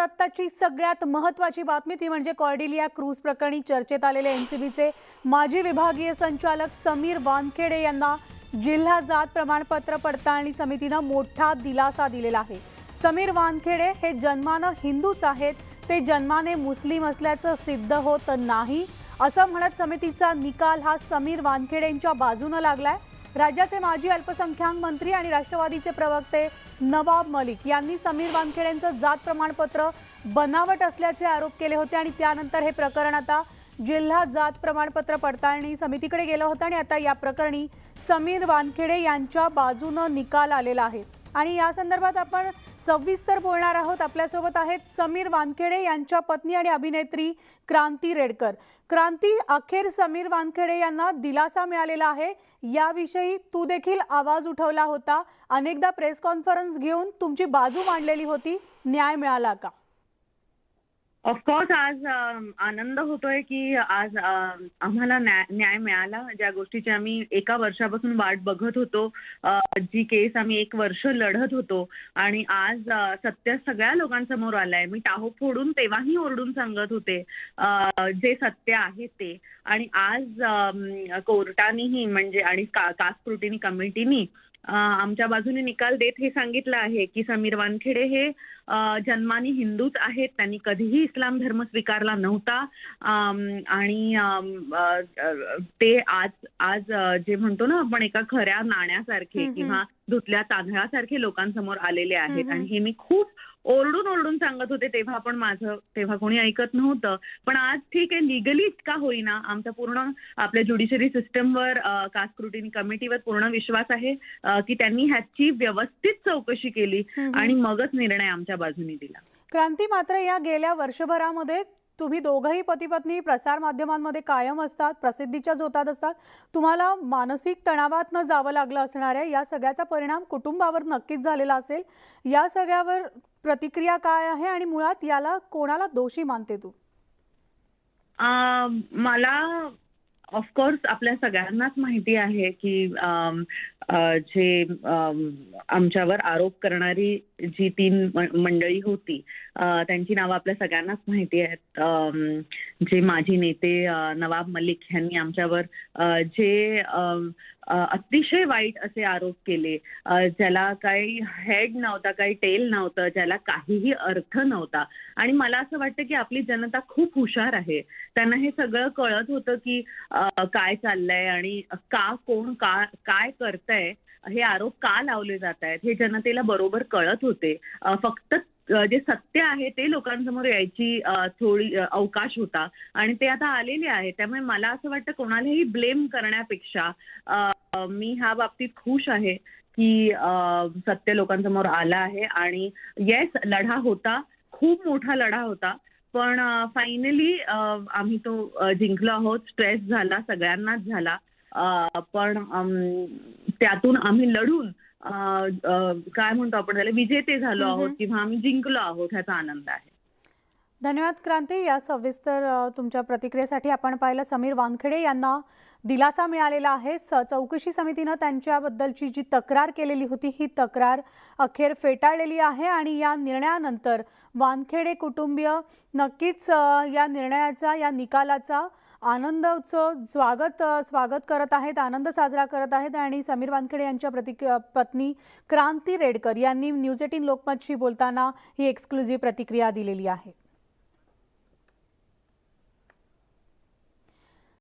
राज्यात आत्ताची सगळ्यात महत्त्वाची बातमी ती म्हणजे कॉर्डिलिया क्रूज प्रकरणी चर्चेत आलेले एनसीबीचे माजी विभागीय संचालक समीर वानखेडे यांना जिल्हा जात प्रमाणपत्र पडताळणी समितीनं मोठा दिलासा दिलेला आहे. समीर वानखेडे हे जन्मानं हिंदूच आहेत. ते जन्माने मुस्लिम असल्याचं सिद्ध होत नाही. असं म्हणत समितीचा निकाल हा समीर वानखेडेंच्या बाजूनं लागलाय. राज्याचे माजी अल्पसंख्याक मंत्री आणि राष्ट्रवादीचे प्रवक्ते नवाब मलिक यांनी समीर वानखेडेंचं जात प्रमाणपत्र बनावट असल्याचे आरोप केले होते आणि त्यानंतर हे प्रकरण आता जिल्हा जात प्रमाणपत्र पडताळणी समितीकडे गेलं होतं आणि आता या प्रकरणी समीर वानखेडे यांच्या बाजूनं निकाल आलेला आहे. आणि या संदर्भात आपण सविस्तर बोलणार आहोत. आपल्यासोबत आहेत समीर वानखेडे यांच्या पत्नी आणि अभिनेत्री क्रांती रेडकर. क्रांती अखेर समीर वानखेडे यांना दिलासा मिळालेला आहे. याविषयी तू देखील आवाज उठवला होता. अनेकदा प्रेस कॉन्फरन्स घेऊन तुमची बाजू मांडलेली होती. न्याय मिळाला का? ऑफकोर्स आज आनंद होतोय की आज आम्हाला न्याय न्याय मिळाला. ज्या गोष्टीची आम्ही एका वर्षापासून वाट बघत होतो जी केस आम्ही एक वर्ष लढत होतो. आणि आज सत्य सगळ्या लोकांसमोर आलंय. मी टाहो फोडून तेव्हाही ओरडून सांगत होते जे सत्य आहे ते. आणि आज कोर्टानीही कोर्टानेही म्हणजे आणि का कास्ट स्क्रुटिनी कमिटीनी आमच्या बाजूने निकाल देत हे सांगितलं आहे की समीर वानखेडे हे जन्माने हिंदूच आहेत त्यांनी कधीही इस्लाम धर्म स्वीकारला नव्हता आणि ते आज आज जे म्हणतो ना आपण एका खऱ्या नाण्यासारखे. किंवा धुतल्या तांदळासारखे लोकांसमोर आलेले आहेत. आणि हे मी खूप ओरडून ओरडून सांगत होते तेव्हा पण माझं तेव्हा कोणी ऐकत नव्हतं. पण आज ठीक आहे लिगली का होईना. आमचा पूर्ण आपल्या ज्युडिशरी सिस्टमवर कास्ट स्क्रुटिनी कमिटीवर पूर्ण विश्वास आहे की त्यांनी ह्याची व्यवस्थित चौकशी केली. आणि मगच निर्णय आमच्या बाजूने दिला. क्रांती मात्र या गेल्या वर्षभरामध्ये तुम्ही दोघंही पती पत्नी कायम असतात प्रसिद्धीच्या झोतात असतात. तुम्हाला मानसिक तणावात न जावं लागलं असणार आहे या सगळ्याचा परिणाम कुटुंबावर नक्कीच झालेला असेल. या सगळ्यावर प्रतिक्रिया काय आहे आणि मुळात याला कोणाला दोषी मानते तू? मला ऑफकोर्स आपल्या सगळ्यांनाच माहिती आहे की जे आमच्यावर आरोप करणारी जी तीन मंडळी होती त्यांची नावं आपल्या सगळ्यांनाच माहिती आहेत. जे माजी नेते नवाब मलिक यांनी आमच्यावर जे अतिशय वाईट असे आरोप केले. ज्याला काही हेड नव्हता काही टेल नव्हतं ज्याला काहीही अर्थ नव्हता. आणि मला असं वाटतं की आपली जनता खूप हुशार आहे. त्यांना हे सगळं कळत होतं की काय चाललंय आणि का कोण का काय करतंय हे आरोप का लावले जात आहेत हे जनतेला बरोबर कळत होते. फक्त जे सत्य आहे ते लोकांसमोर यायची थोडी अवकाश होता. आणि ते आता आलेले आहे त्यामुळे मला असं वाटतं कोणालाही ब्लेम करण्यापेक्षा मी ह्या बाबतीत खुश आहे की सत्य लोकांसमोर आलं आहे आणि येस लढा होता खूप मोठा लढा होता पण फायनली आम्ही तो जिंकलो आहोत स्ट्रेस झाला सगळ्यांनाच झाला पण त्यातून आम्ही लढून काय म्हणतो आपण त्याला विजेते झालो. आहोत किंवा आम्ही जिंकलो आहोत ह्याचा आनंद आहे धन्यवाद क्रांती. या सविस्तर तुमच्या प्रतिक्रियेसाठी आपण पाहिलं समीर वानखेडे यांना दिलासा मिळालेला आहे. स चौकशी समितीनं त्यांच्याबद्दलची जी तक्रार केलेली होती ही तक्रार अखेर फेटाळलेली आहे आणि या निर्णयानंतर वानखेडे कुटुंबीय नक्कीच या निर्णयाचा या निकालाचा आनंद उत्सव स्वागत स्वागत करत आहेत आनंद साजरा करत आहेत आणि समीर वानखेडे यांच्या प्रतिक पत्नी क्रांती रेडकर यांनी न्यूज एटीन लोकमतशी बोलताना ही एक्सक्लुझिव्ह प्रतिक्रिया दिलेली आहे.